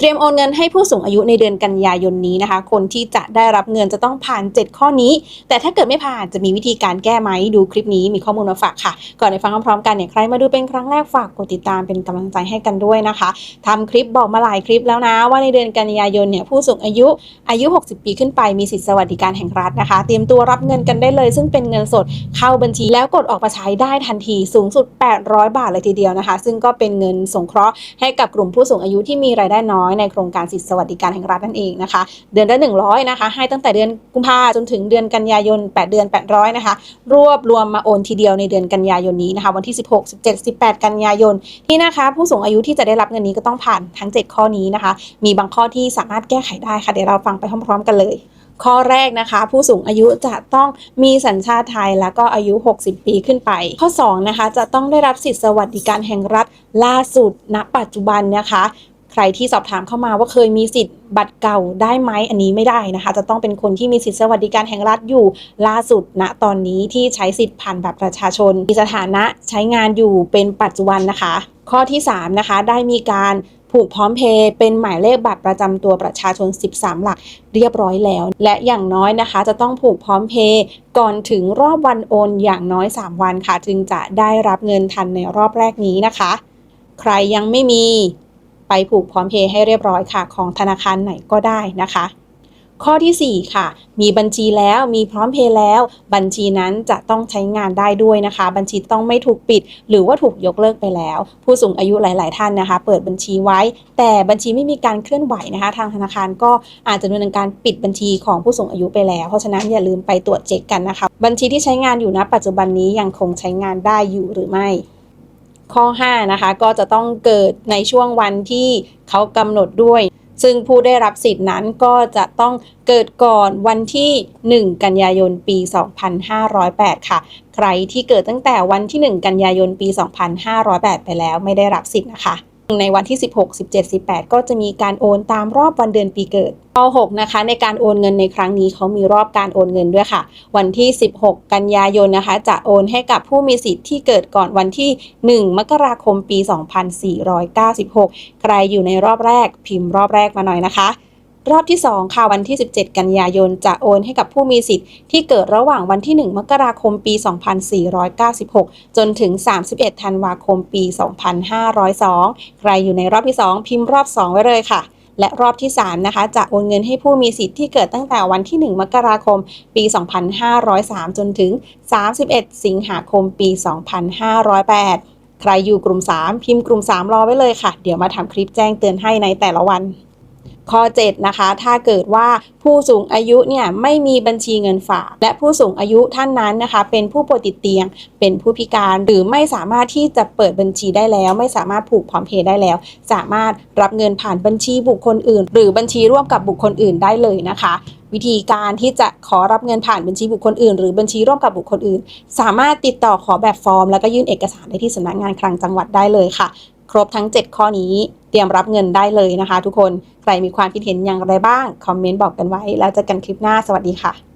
เตรียมโอนเงินให้ผู้สูงอายุในเดือนกันยายนนี้นะคะ คนที่จะได้รับเงินจะต้องผ่าน 7 ข้อนี้ แต่ถ้าเกิดไม่ผ่านจะมีวิธีการแก้ไหมดูคลิปนี้มีข้อมูลมาฝากค่ะ ก่อนไปฟังพร้อมๆกันเนี่ยใครมาดูเป็นครั้งแรกฝากกดติดตามเป็นกำลังใจให้กันด้วยนะคะทำคลิปบอกมาหลายคลิปแล้วนะ ว่าในเดือนกันยายนเนี่ยผู้สูงอายุอายุ 60 ปีขึ้นไปมีสิทธิสวัสดิการแห่งรัฐนะคะ เตรียมตัวรับเงินกันได้เลย ซึ่งเป็นเงินสดเข้าบัญชีแล้วกดออกมาใช้ได้ทันทีสูงสุด 800 บาทเลยทีเดียวนะคะ ซึ่งก็เป็นเงินสงเคราะห์ให้กับกลุ่มผู้สูงอายุที่มีรายได้น้อยในโครงการสิทธิสวัสดิการแห่งรัฐนั่นเองนะคะ เดือนละ100นะคะให้ตั้งแต่เดือนกุมภาจนถึงเดือนกันยายน 8 เดือน 800นะคะรวบรวมมาโอนทีเดียวในเดือนกันยายนนี้นะคะวันที่ 16 17 18 กันยายนที่นะคะผู้สูงอายุที่จะได้รับเงินนี้ก็ต้องผ่านทั้ง 7 ข้อนี้นะคะ มีบางข้อที่สามารถแก้ไขได้ค่ะเดี๋ยวเราฟังไปพร้อม ๆ กันเลยข้อแรกนะคะ ผู้สูงอายุจะต้องมีสัญชาติไทยแล้วก็อายุ 60 ปีขึ้นไป ข้อ2นะคะจะต้องได้รับสิทธิสวัสดิการแห่งรัฐล่าสุดณปัจจุบันนะคะ ใครที่สอบถามเข้ามาว่าเคยมีสิทธิ์บัตรเก่าได้ไหมอันนี้ไม่ได้นะคะ จะต้องเป็นคนที่มีสิทธิสวัสดิการแห่งรัฐอยู่ล่าสุดณตอนนี้ที่ใช้สิทธิ์ผ่านบัตรประชาชน มีสถานะใช้งานอยู่เป็นปัจจุบันนะคะ ข้อที่ 3 นะคะ ได้มีการผูกพร้อมเพย์เป็นหมายเลขบัตรประจำตัวประชาชน 13 หลักเรียบร้อยแล้ว และอย่างน้อยนะคะ จะต้องผูกพร้อมเพย์ก่อนถึงรอบวันโอนอย่างน้อย 3 วันค่ะ จึงจะได้รับเงินทันในรอบแรกนี้นะคะ ใครยังไม่มี ไปผูกพร้อมเพย์ให้เรียบร้อยค่ะ ของธนาคารไหนก็ได้นะคะ ข้อทีสี่ 4 ค่ะ มีบัญชีแล้วมีพร้อมเพย์แล้ว บัญชีนั้นจะต้องใช้งานได้ด้วยนะคะ บัญชีต้องไม่ถูกปิด หรือว่าถูกยกเลิกไปแล้ว ผู้สูงอายุหลาย ๆ ท่านนะคะ เปิดบัญชีไว้ แต่บัญชีไม่มีการเคลื่อนไหวนะคะ ทางธนาคารก็อาจจะดำเนินการปิดบัญชีของผู้สูงอายุไปแล้ว เพราะฉะนั้นอย่าลืมไปตรวจเช็คกันนะคะ บัญชีที่ใช้งานอยู่ณปัจจุบันนี้ยังคงใช้งานได้อยู่หรือไม่ ข้อ 5 นะคะ ก็จะต้องเกิดในช่วงวันที่เขากำหนดด้วย ซึ่งผู้ได้รับสิทธินั้นก็จะต้องเกิดก่อนวันที่ 1 กันยายนปี 2508 ค่ะ ใครที่เกิดตั้งแต่วันที่ 1 กันยายนปี 2508 ไปแล้วไม่ได้รับสิทธิ์นะคะ ในวันที่ 16 17 18 ก็จะมีการโอนตามรอบวันเดือนปีเกิดข้อ6นะคะในการโอนเงินในครั้งนี้เขามีรอบการโอนเงินด้วยค่ะ วันที่ 16 กันยายนนะคะ จะโอนให้กับผู้มีสิทธิ์ที่เกิดก่อนวันที่ 1 มกราคมปี 2496 ใครอยู่ในรอบแรกพิมพ์รอบแรกมาหน่อยนะคะ รอบที่ 2 ค่ะ วันที่ 17 กันยายน จะโอนให้กับผู้มีสิทธิ์ที่เกิดระหว่างวันที่ 1 มกราคมปี 2496 จนถึง 31 ธันวาคมปี 2502 ใครอยู่ในรอบที่ 2 พิมพ์รอบ 2 ไว้เลยค่ะและรอบที่ 3 นะคะ จะโอนเงินให้ผู้มีสิทธิ์ที่เกิดตั้งแต่วันที่ 1 มกราคม ปี 2503 จนถึง 31 สิงหาคม ปี 2508 ใครอยู่กลุ่ม 3 พิมพ์กลุ่ม 3 รอไว้เลยค่ะ เดี๋ยวมาทำคลิปแจ้งเตือนให้ในแต่ละวัน ข้อ 7 นะคะ ถ้าเกิดว่าผู้สูงอายุเนี่ยไม่มีบัญชีเงินฝาก และผู้สูงอายุท่านนั้นนะคะ เป็นผู้ป่วยติดเตียง เป็นผู้พิการหรือไม่สามารถที่จะเปิดบัญชีได้แล้ว ไม่สามารถผูกพร้อมเพย์ได้แล้ว สามารถรับเงินผ่านบัญชีบุคคลอื่น หรือบัญชีร่วมกับบุคคลอื่นได้เลยนะคะวิธีการที่จะขอรับเงินผ่านบัญชีบุคคลอื่น หรือบัญชีร่วมกับบุคคลอื่น สามารถติดต่อขอแบบฟอร์ม แล้วก็ยื่นเอกสารได้ที่สำนักงานคลังจังหวัดได้เลยค่ะ ครบทั้ง 7 ข้อนี้เตรียมรับเงินได้เลยนะคะ ทุกคน ใครมีความคิดเห็นอย่างไรบ้าง คอมเมนต์บอกกันไว้ แล้วเจอกันคลิปหน้า สวัสดีค่ะ